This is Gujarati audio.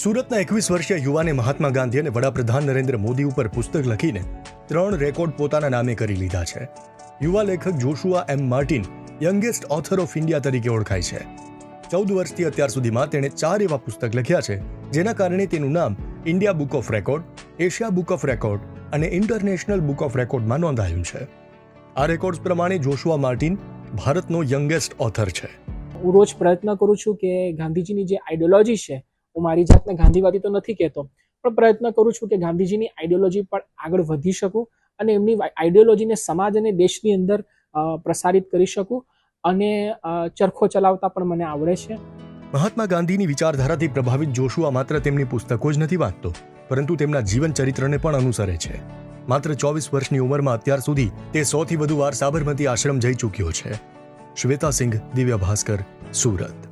સુરતના એકવીસ વર્ષીય યુવાને મહાત્મા ગાંધી અને વડાપ્રધાન નરેન્દ્ર મોદી ઉપર પુસ્તક લખીને ત્રણ રેકોર્ડ પોતાના નામે કરી લીધા છે. યુવા લેખક Joshua M Martin youngest author of India તરીકે ઓળખાય છે. ચૌદ વર્ષથી અત્યાર સુધીમાં તેણે ચાર એવા પુસ્તક લખ્યા છે, જેના કારણે તેનું નામ India book of record, Asia book of record અને ઇન્ટરનેશનલ બુક ઓફ રેકોર્ડમાં નોંધાયું છે. આ રેકોર્ડ્સ પ્રમાણે જોશુઆ માર્ટિન ભારતનો યંગેસ્ટ ઓથર છે. હું રોજ પ્રયત્ન કરું છું કે ગાંધીજીની જે આઈડિયોલોજી છે હું મારી જાતને ગાંધીવાદી તો નથી કહેતો, પણ પ્રયત્ન કરું છું કે ગાંધીજીની આઈડિયોલોજી પર આગળ વધી શકું અને એમની આઈડિયોલોજીને સમાજ અને દેશની અંદર પ્રસારિત કરી શકું અને ચરખો ચલાવતા પણ મને આવડે છે. મહાત્મા ગાંધીની વિચારધારાથી પ્રભાવિત જોશુઆ માત્ર તેમની પુસ્તકો જ નથી વાંચતો, પરંતુ તેમના જીવન ચરિત્રને પણ અનુસરે છે. માત્ર ચોવીસ વર્ષની ઉંમરમાં અત્યાર સુધી તે સોથી વધુ વાર સાબરમતી આશ્રમ જઈ ચૂક્યો છે. Shweta Singh, Divya Bhaskar, Surat.